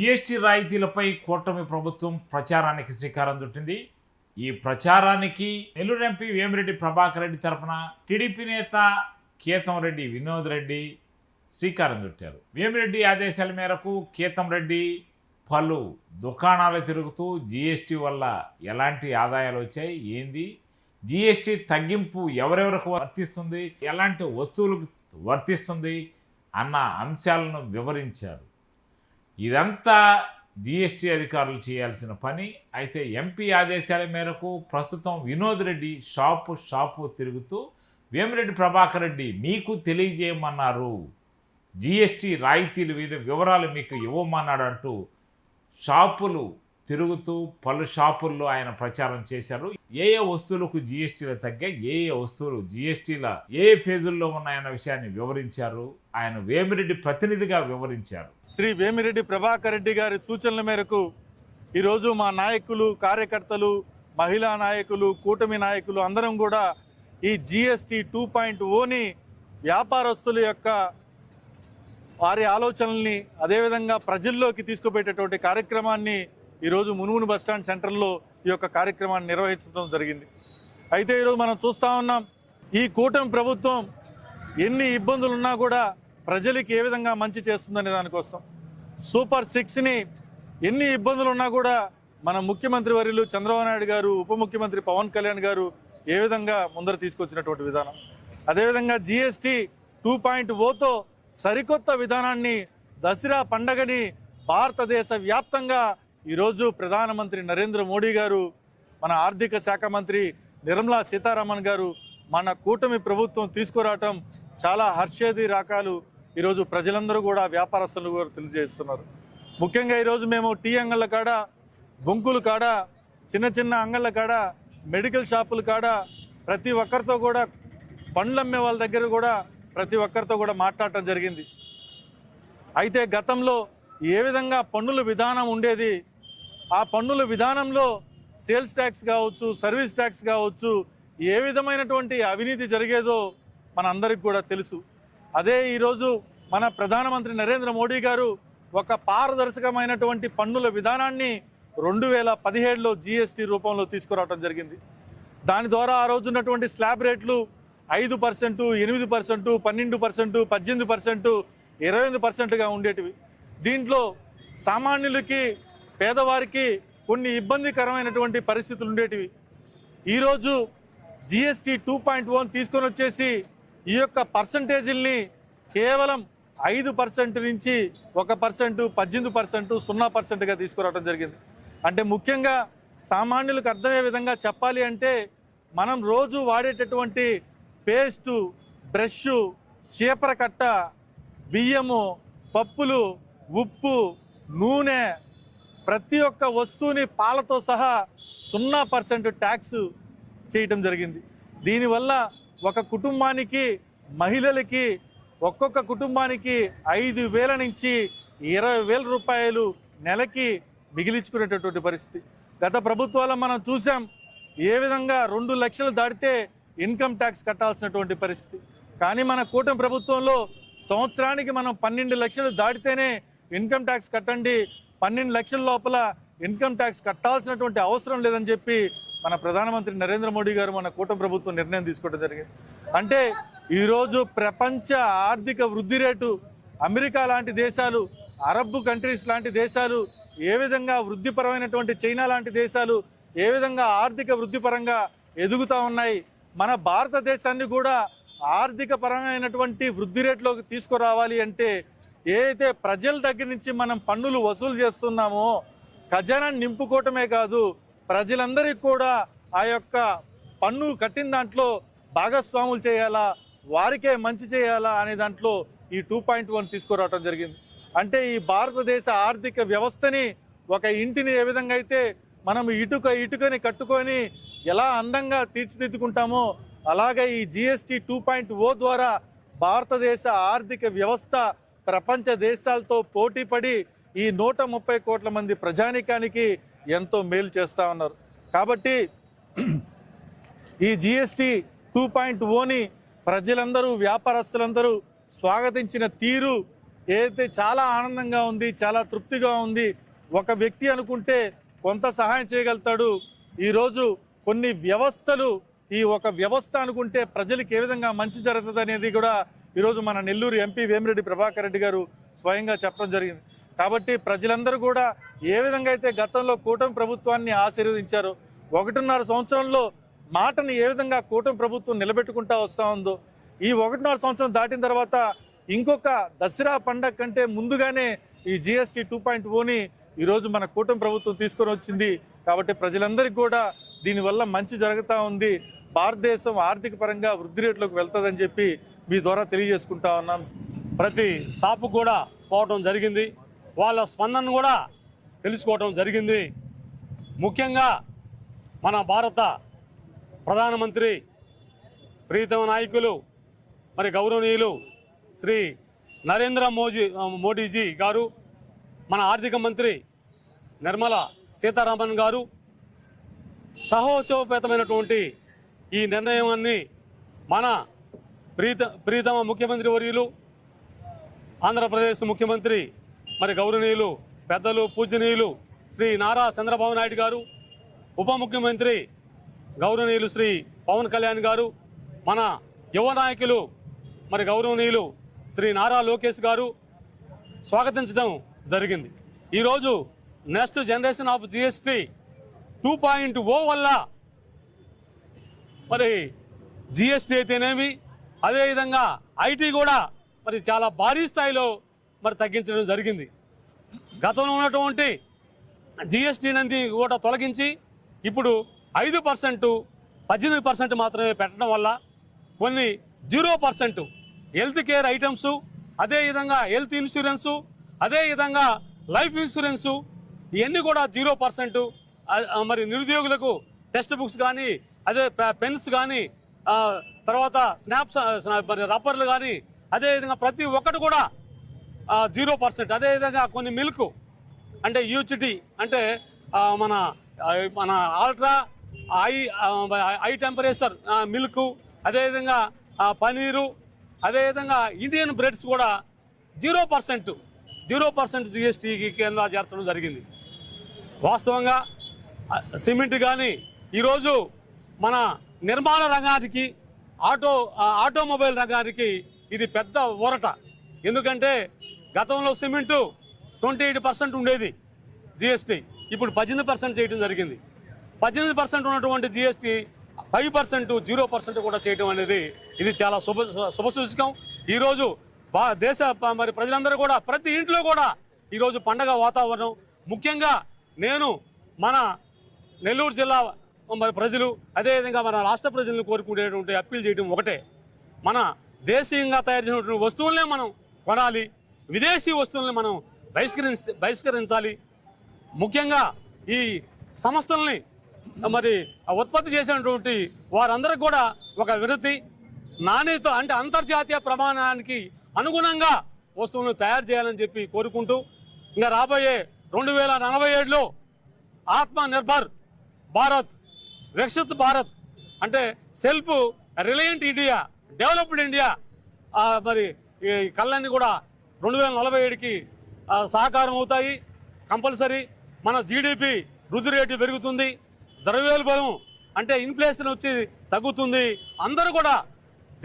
GST రాయితీలపై కూటమి ప్రభుత్వం ప్రచారానికి శ్రీకారం చుట్టింది. ఈ ప్రచారానికి నెల్లూరు ఎంపీ వేమిరెడ్డి ప్రభాకర్ రెడ్డి తరఫున టీడీపీ నేత కేతం రెడ్డి వినోద్ రెడ్డి శ్రీకారం చుట్టారు. వేమిరెడ్డి ఆదేశాల మేరకు కేతం రెడ్డి పలు దుకాణాలు తిరుగుతూ జీఎస్టీ వల్ల ఎలాంటి ఆదాయాలు వచ్చాయి ఏంది జీఎస్టీ తగ్గింపు ఎవరెవరికి వర్తిస్తుంది ఎలాంటి వస్తువులకు వర్తిస్తుంది అన్న అంశాలను వివరించారు. ఇదంతా జీఎస్టీ అధికారులు చేయాల్సిన పని. అయితే ఎంపీ ఆదేశాల మేరకు ప్రస్తుతం వినోద్ రెడ్డి షాపు షాపు తిరుగుతూ వేమిరెడ్డి ప్రభాకర్ రెడ్డి మీకు తెలియజేయమన్నారు. జీఎస్టీ రాయితీలు వివరాలు మీకు ఇవ్వమన్నాడు అంటూ షాపులు తిరుగుతూ పలు షాపుల్లో ఆయన ప్రచారం చేశారు. ఏ ఏ వస్తువులకు జీఎస్టీలు తగ్గాయి ఏ ఏ వస్తువులు జీఎస్టీల ఏ ఏ ఫేజుల్లో ఉన్నాయన్న విషయాన్ని వివరించారు. ఆయన వేమిరెడ్డి ప్రతినిధిగా వివరించారు. శ్రీ వేమిరెడ్డి ప్రభాకర్ రెడ్డి గారి సూచనల మేరకు ఈరోజు మా నాయకులు కార్యకర్తలు మహిళా నాయకులు కూటమి నాయకులు అందరం కూడా ఈ జిఎస్టి టూ పాయింట్ ఓని వ్యాపారస్తుల యొక్క వారి ఆలోచనల్ని అదేవిధంగా ప్రజల్లోకి తీసుకుపోయేటటువంటి కార్యక్రమాన్ని ఈరోజు మునుమును బస్టాండ్ సెంటర్లో ఈ యొక్క కార్యక్రమాన్ని నిర్వహించడం జరిగింది. అయితే ఈరోజు మనం చూస్తూ ఉన్నాం ఈ కూటమి ప్రభుత్వం ఎన్ని ఇబ్బందులు ఉన్నా కూడా ప్రజలకి ఏ విధంగా మంచి చేస్తుందనే దానికోసం. సూపర్ సిక్స్ని ఎన్ని ఇబ్బందులు ఉన్నా కూడా మన ముఖ్యమంత్రి వర్యులు చంద్రబాబు నాయుడు గారు ఉప ముఖ్యమంత్రి పవన్ కళ్యాణ్ గారు ఏ విధంగా ముందర తీసుకొచ్చినటువంటి విధానం. అదేవిధంగా జిఎస్టి టూ పాయింట్ ఓతో సరికొత్త విధానాన్ని దసరా పండగని భారతదేశ వ్యాప్తంగా ఈరోజు ప్రధానమంత్రి నరేంద్ర మోడీ గారు మన ఆర్థిక శాఖ మంత్రి నిర్మలా సీతారామన్ గారు మన కూటమి ప్రభుత్వం తీసుకురావటం చాలా హర్షేది రకాలు ఈరోజు ప్రజలందరూ కూడా వ్యాపారస్తులు కూడా తెలియజేస్తున్నారు. ముఖ్యంగా ఈరోజు మేము టీ అంగళ్ళ కాడ బొంకులు కాడ చిన్న చిన్న అంగళ్ళ కాడ మెడికల్ షాపుల కాడ ప్రతి ఒక్కరితో కూడా పండ్లు అమ్మే వాళ్ళ దగ్గర కూడా ప్రతి ఒక్కరితో కూడా మాట్లాడటం జరిగింది. అయితే గతంలో ఏ విధంగా పన్నుల విధానం ఉండేది ఆ పన్నుల విధానంలో సేల్స్ ట్యాక్స్ కావచ్చు సర్వీస్ ట్యాక్స్ కావచ్చు ఏ విధమైనటువంటి అవినీతి జరిగేదో మన అందరికి కూడా తెలుసు. అదే ఈరోజు మన ప్రధానమంత్రి నరేంద్ర మోడీ గారు ఒక పారదర్శకమైనటువంటి పన్నుల విధానాన్ని రెండు వేల పదిహేడులో జిఎస్టీ రూపంలో తీసుకురావడం జరిగింది. దాని ద్వారా ఆ రోజు ఉన్నటువంటి స్లాబ్ రేట్లు ఐదు పర్సెంటు ఎనిమిది పర్సెంటు పన్నెండు పర్సెంటు పద్దెనిమిది పర్సెంటు ఇరవై ఎనిమిది పర్సెంట్గా ఉండేటివి. దీంట్లో సామాన్యులకి పేదవారికి కొన్ని ఇబ్బందికరమైనటువంటి పరిస్థితులు ఉండేటివి. ఈరోజు జిఎస్టీ టూ పాయింట్ వన్ తీసుకొని వచ్చేసి ఈ యొక్క పర్సంటేజీల్ని కేవలం ఐదు పర్సెంట్ నుంచి ఒక పర్సెంట్ పద్దెనిమిది పర్సెంట్ సున్నా పర్సెంట్గా తీసుకురావడం జరిగింది. అంటే ముఖ్యంగా సామాన్యులకు అర్థమయ్యే విధంగా చెప్పాలి అంటే మనం రోజు వాడేటటువంటి పేస్టు బ్రష్ చీపర కట్ట బియ్యము పప్పులు ఉప్పు నూనె ప్రతి ఒక్క వస్తువుని పాలతో సహా సున్నా పర్సెంట్ ట్యాక్స్ చేయటం జరిగింది. దీనివల్ల ఒక కుటుంబానికి మహిళలకి ఒక్కొక్క కుటుంబానికి ఐదు వేల నుంచి ఇరవై వేల రూపాయలు నెలకి మిగిలించుకునేటటువంటి పరిస్థితి. గత ప్రభుత్వాల్లో మనం చూసాం ఏ విధంగా రెండు లక్షలు దాటితే ఇన్కమ్ ట్యాక్స్ కట్టాల్సినటువంటి పరిస్థితి. కానీ మన కూటమి ప్రభుత్వంలో సంవత్సరానికి మనం పన్నెండు లక్షలు దాటితేనే ఇన్కమ్ ట్యాక్స్ కట్టండి పన్నెండు లక్షల లోపల ఇన్కమ్ ట్యాక్స్ కట్టాల్సినటువంటి అవసరం లేదని చెప్పి మన ప్రధానమంత్రి నరేంద్ర మోడీ గారు మన కూటమి ప్రభుత్వం నిర్ణయం తీసుకోవడం జరిగింది. అంటే ఈరోజు ప్రపంచ ఆర్థిక వృద్ధి రేటు అమెరికా లాంటి దేశాలు అరబ్ కంట్రీస్ లాంటి దేశాలు ఏ విధంగా వృద్ధిపరమైనటువంటి చైనా లాంటి దేశాలు ఏ విధంగా ఆర్థిక వృద్ధిపరంగా ఎదుగుతూ ఉన్నాయి మన భారతదేశాన్ని కూడా ఆర్థిక పరమైనటువంటి వృద్ధి రేట్లోకి తీసుకురావాలి అంటే ఏదైతే ప్రజల దగ్గర నుంచి మనం పన్నులు వసూలు చేస్తున్నామో ఖజానాన్ని నింపుకోవటమే కాదు ప్రజలందరికీ కూడా ఆ యొక్క పన్ను కట్టిన దాంట్లో భాగస్వాములు చేయాలా వారికే మంచి చేయాలా అనే దాంట్లో ఈ టూ పాయింట్ వన్ తీసుకురావటం జరిగింది. అంటే ఈ భారతదేశ ఆర్థిక వ్యవస్థని ఒక ఇంటిని ఏ విధంగా అయితే మనం ఇటుక ఇటుకని కట్టుకొని ఎలా అందంగా తీర్చిదిద్దుకుంటామో అలాగే ఈ జిఎస్టి టూ పాయింట్ ఓ ద్వారా భారతదేశ ఆర్థిక వ్యవస్థ ప్రపంచ దేశాలతో పోటీపడి ఈ నూట ముప్పై కోట్ల మంది ప్రజానికానికి ఎంతో మేలు చేస్తా ఉన్నారు. కాబట్టి ఈ జిఎస్టీ టూ పాయింట్ ఓని ప్రజలందరూ వ్యాపారస్తులందరూ స్వాగతించిన తీరు ఏదైతే చాలా ఆనందంగా ఉంది చాలా తృప్తిగా ఉంది ఒక వ్యక్తి అనుకుంటే కొంత సహాయం చేయగలుగుతాడు. ఈరోజు కొన్ని వ్యవస్థలు ఈ ఒక వ్యవస్థ అనుకుంటే ప్రజలకు ఏ విధంగా మంచి జరుగుతుంది అనేది కూడా ఈరోజు మన నెల్లూరు ఎంపీ వేమిరెడ్డి ప్రభాకర్ రెడ్డి గారు స్వయంగా చెప్పడం జరిగింది. కాబట్టి ప్రజలందరూ కూడా ఏ విధంగా అయితే గతంలో కూటమి ప్రభుత్వాన్ని ఆశీర్వదించారో ఒకటిన్నర సంవత్సరంలో మాటను ఏ విధంగా కూటమి ప్రభుత్వం నిలబెట్టుకుంటా వస్తా ఉందో ఈ ఒకటిన్నర సంవత్సరం దాటిన తర్వాత ఇంకొక దసరా పండగ కంటే ముందుగానే ఈ జిఎస్టీ టూ పాయింట్ ఓని ఈరోజు మన కూటమి ప్రభుత్వం తీసుకొని వచ్చింది. కాబట్టి ప్రజలందరికీ కూడా దీనివల్ల మంచి జరుగుతూ ఉంది. భారతదేశం ఆర్థిక పరంగా వృద్ధి రేట్లోకి వెళ్తుందని చెప్పి మీ ద్వారా తెలియజేసుకుంటా ఉన్నాం ప్రతి షాపు కూడా పోవటం జరిగింది. వాళ్ళ స్పందన కూడా తెలుసుకోవటం జరిగింది. ముఖ్యంగా మన భారత ప్రధానమంత్రి ప్రీతమ నాయకులు మరి గౌరవనీయులు శ్రీ నరేంద్ర మోజీ మోడీజీ గారు మన ఆర్థిక మంత్రి నిర్మల సీతారామన్ గారు సహోచోపేతమైనటువంటి ఈ నిర్ణయాన్ని మన ప్రీత ప్రీతమ ముఖ్యమంత్రి వర్యులు ఆంధ్రప్రదేశ్ ముఖ్యమంత్రి మరి గౌరవనీయులు పెద్దలు పూజనీయులు శ్రీ నారా చంద్రబాబు నాయుడు గారు ఉప ముఖ్యమంత్రి గౌరవనీయులు శ్రీ పవన్ కళ్యాణ్ గారు మన యువ నాయకులు మరి గౌరవనీయులు శ్రీ నారా లోకేష్ గారు స్వాగతించడం జరిగింది. ఈరోజు next generation of GST two point O వల్ల మరి జిఎస్టీ అయితేనేమి అదేవిధంగా ఐటీ కూడా మరి చాలా భారీ స్థాయిలో మరి తగ్గించడం జరిగింది. గతంలో ఉన్నటువంటి జిఎస్టీ నంది కూడా తొలగించి ఇప్పుడు ఐదు పర్సెంట్ పద్దెనిమిది పర్సెంట్ మాత్రమే పెట్టడం వల్ల కొన్ని zero percent health care items అదేవిధంగా హెల్త్ ఇన్సూరెన్సు అదేవిధంగా లైఫ్ ఇన్సూరెన్సు ఇవన్నీ కూడా జీరో పర్సెంట్ మరి నిరుద్యోగులకు టెక్స్ట్ బుక్స్ కానీ అదే పె- పెన్స్ కానీ తర్వాత స్నాప్స్ రబ్బర్లు కానీ అదేవిధంగా ప్రతి ఒక్కటి కూడా జీరో పర్సెంట్. అదేవిధంగా కొన్ని మిల్క్ అంటే యూచిటీ అంటే మన మన ultra high uh, high temperature milk అదేవిధంగా పనీరు అదేవిధంగా ఇండియన్ బ్రెడ్స్ కూడా జీరో పర్సెంట్ జీరో పర్సెంట్ జిఎస్టీకి కింద చేర్చడం జరిగింది. వాస్తవంగా సిమెంట్ కానీ ఈరోజు మన నిర్మాణ రంగానికి ఆటో ఆటోమొబైల్ రంగానికి ఇది పెద్ద ఊరట. ఎందుకంటే గతంలో సిమెంటు ట్వంటీ ఎయిట్ పర్సెంట్ ఉండేది జిఎస్టీ. ఇప్పుడు పద్దెనిమిది పర్సెంట్ చేయడం జరిగింది. పద్దెనిమిది పర్సెంట్ ఉన్నటువంటి GST five percent zero percent కూడా చేయడం అనేది ఇది చాలా శుభ శుభసూచకం ఈరోజు బా దేశ మరి ప్రజలందరూ కూడా ప్రతి ఇంట్లో కూడా ఈరోజు పండగ వాతావరణం. ముఖ్యంగా నేను మన నెల్లూరు జిల్లా మరి ప్రజలు అదేవిధంగా మన రాష్ట్ర ప్రజలను కోరుకునేటువంటి అప్పీల్ చేయడం ఒకటే. మన దేశీయంగా తయారు చేసినటువంటి వస్తువులనే మనం కొనాలి విదేశీ వస్తువుల్ని మనం బహిష్కరించి బహిష్కరించాలి. ముఖ్యంగా ఈ సంస్థల్ని మరి ఉత్పత్తి చేసినటువంటి వారందరికి కూడా ఒక వినతి నాణ్యత అంటే అంతర్జాతీయ ప్రమాణానికి అనుగుణంగా వస్తువులను తయారు చేయాలని చెప్పి కోరుకుంటూ ఇంకా రాబోయే రెండు వేల నలభై ఏడులో ఆత్మ నిర్భర్ భారత్ వికసిత్ భారత్ అంటే self reliant India developed India మరి ఈ కళ్ళన్నీ కూడా రెండు వేల నలభై ఏడుకి సహకారం అవుతాయి. కంపల్సరీ మన జీడిపి వృద్ధి రేటు పెరుగుతుంది. ద్రవ్యోల్బణం అంటే ఇన్ఫ్లేషన్ వచ్చి తగ్గుతుంది. అందరూ కూడా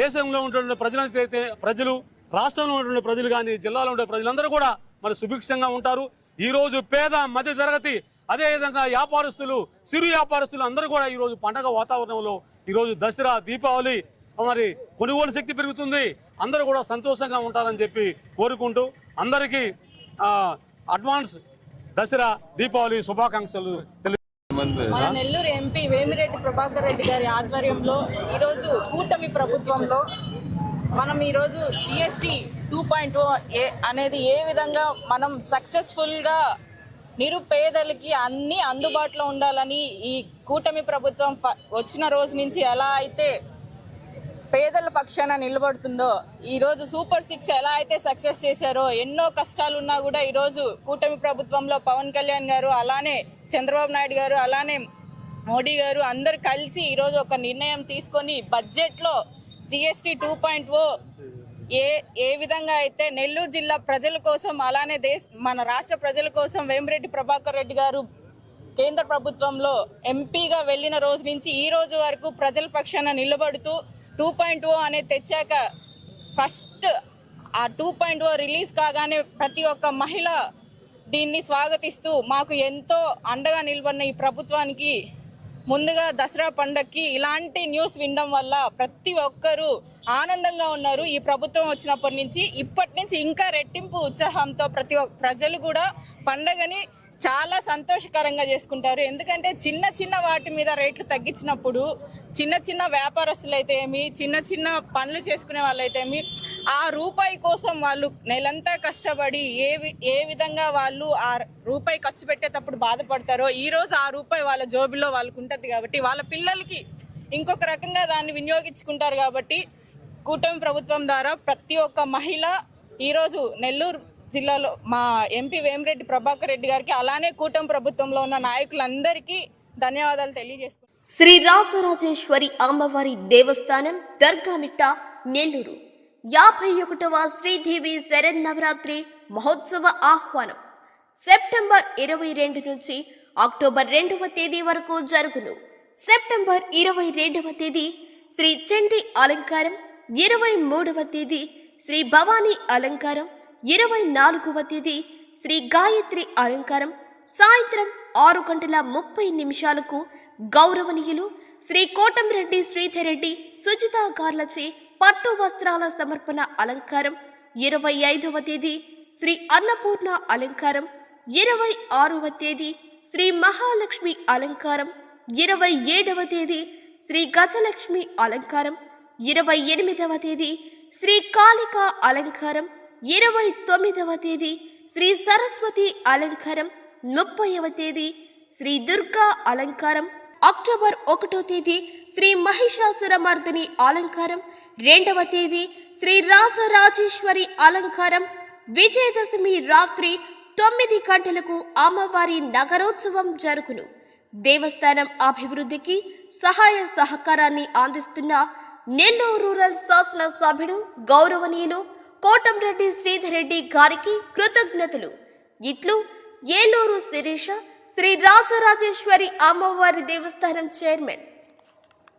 దేశంలో ఉంటున్న ప్రజలైతే ప్రజలు రాష్ట్రంలో ఉంటున్న ప్రజలు కానీ జిల్లాలో ఉండే ప్రజలందరూ కూడా మరి సుభిక్షంగా ఉంటారు. ఈరోజు పేద మధ్య తరగతి అదేవిధంగా వ్యాపారస్తులు సిరు వ్యాపారస్తులు అందరూ కూడా ఈరోజు పండగ వాతావరణంలో ఈరోజు దసరా దీపావళి మరి కొనుగోలు శక్తి పెరుగుతుంది. అందరూ కూడా సంతోషంగా ఉంటారని చెప్పి కోరుకుంటూ అందరికీ అడ్వాన్స్ దసరా దీపావళి శుభాకాంక్షలు తెలి మన నెల్లూరు ఎంపీ వేమిరెడ్డి ప్రభాకర్ రెడ్డి గారి ఆధ్వర్యంలో ఈరోజు కూటమి ప్రభుత్వంలో మనం ఈరోజు జిఎస్టి టూ పాయింట్ ఏ అనేది ఏ విధంగా మనం సక్సెస్ఫుల్గా నిరుపేదలకి అన్ని అందుబాటులో ఉండాలని ఈ కూటమి ప్రభుత్వం ప- వచ్చిన రోజు నుంచి ఎలా అయితే పేదల పక్షాన నిలబడుతుందో ఈరోజు సూపర్ సిక్స్ ఎలా అయితే సక్సెస్ చేశారో ఎన్నో కష్టాలు ఉన్నా కూడా ఈరోజు కూటమి ప్రభుత్వంలో పవన్ కళ్యాణ్ గారు అలానే చంద్రబాబు నాయుడు గారు అలానే మోడీ గారు అందరు కలిసి ఈరోజు ఒక నిర్ణయం తీసుకొని బడ్జెట్లో జిఎస్టీ టూ పాయింట్ ఓ ఏ ఏ విధంగా అయితే నెల్లూరు జిల్లా ప్రజల కోసం అలానే దేశ మన రాష్ట్ర ప్రజల కోసం వేమిరెడ్డి ప్రభాకర్ రెడ్డి గారు కేంద్ర ప్రభుత్వంలో ఎంపీగా వెళ్ళిన రోజు నుంచి ఈ రోజు వరకు ప్రజల పక్షాన నిలబడుతూ టూ పాయింట్ ఓ అనేది తెచ్చాక ఫస్ట్ ఆ టూ పాయింట్ ఓ రిలీజ్ కాగానే ప్రతి ఒక్క మహిళ దీన్ని స్వాగతిస్తూ మాకు ఎంతో అండగా నిలబడిన ఈ ప్రభుత్వానికి ముందుగా దసరా పండక్కి ఇలాంటి న్యూస్ వినడం వల్ల ప్రతి ఒక్కరూ ఆనందంగా ఉన్నారు. ఈ ప్రభుత్వం వచ్చినప్పటి నుంచి ఇప్పటి నుంచి ఇంకా రెట్టింపు ఉత్సాహంతో ప్రతి ఒక్క ప్రజలు కూడా పండగని చాలా సంతోషకరంగా చేసుకుంటారు. ఎందుకంటే చిన్న చిన్న వాటి మీద రేట్లు తగ్గించినప్పుడు చిన్న చిన్న వ్యాపారస్తులు అయితే ఏమి చిన్న చిన్న పనులు చేసుకునే వాళ్ళైతేమి ఆ రూపాయి కోసం వాళ్ళు నెలంతా కష్టపడి ఏ ఏ విధంగా వాళ్ళు ఆ రూపాయి ఖర్చు పెట్టేటప్పుడు బాధపడతారో ఈరోజు ఆ రూపాయి వాళ్ళ జోబిలో వాళ్ళకు ఉంటుంది కాబట్టి వాళ్ళ పిల్లలకి ఇంకొక రకంగా దాన్ని వినియోగించుకుంటారు కాబట్టి కూటమి ప్రభుత్వం ద్వారా ప్రతి ఒక్క మహిళ ఈరోజు నెల్లూరు జిల్లాలో మా ఎంపీ వేమిరెడ్డి ప్రభాకర్ రెడ్డి గారికి అలానే కూటమి ప్రభుత్వంలో ఉన్న నాయకులందరికీ ధన్యవాదాలు తెలియజేసుకుంటున్నాను. శ్రీ రాజరాజేశ్వరి అమ్మవారి దేవస్థానం దర్గామిట్ట నెల్లూరు. యాభై ఒకటవ శ్రీదేవి శరన్నవరాత్రి మహోత్సవ ఆహ్వానం. సెప్టెంబర్ ఇరవై రెండు నుంచి అక్టోబర్ రెండవ తేదీ వరకు జరుగును. సెప్టెంబర్ ఇరవై రెండవ తేదీ శ్రీ చండి అలంకారం ఇరవై మూడవ తేదీ శ్రీ భవానీ అలంకారం ఇరవై నాలుగవ తేదీ శ్రీ గాయత్రి అలంకారం సాయంత్రం ఆరు గంటల ముప్పై నిమిషాలకు గౌరవనీయులు శ్రీ కోటంరెడ్డి శ్రీధర్ రెడ్డి సుజితా గార్లచే పట్టు వస్త్రాల సమర్పణ అలంకారం ఇరవై ఐదవ తేదీ శ్రీ అన్నపూర్ణ అలంకారం ఇరవై ఆరవ తేదీ శ్రీ మహాలక్ష్మి అలంకారం ఇరవై ఏడవ తేదీ శ్రీ గజలక్ష్మి అలంకారం ఇరవై ఎనిమిదవ తేదీ శ్రీ కాళిక అలంకారం ఇరవై తొమ్మిదవ తేదీ శ్రీ సరస్వతి అలంకారం ముప్పైవ తేదీ శ్రీ దుర్గా అలంకారం అక్టోబర్ ఒకటో తేదీ శ్రీ మహిషాసురమర్దిని అలంకారం రెండవ తేదీ శ్రీ రాజరాజేశ్వరి అలంకారం విజయదశమి రాత్రి తొమ్మిది గంటలకు అమ్మవారి నగరోత్సవం జరుగును. దేవస్థానం అభివృద్ధికి సహాయ సహకారాన్ని అందిస్తున్న నెల్లూరు రూరల్ శాసన సభ్యుడు గౌరవనీయులు కోటంరెడ్డి శ్రీధరెడ్డి గారికి కృతజ్ఞతలు. ఇట్లు ఏలూరు శిరీష శ్రీ రాజరాజేశ్వరి అమ్మవారి దేవస్థానం చైర్మన్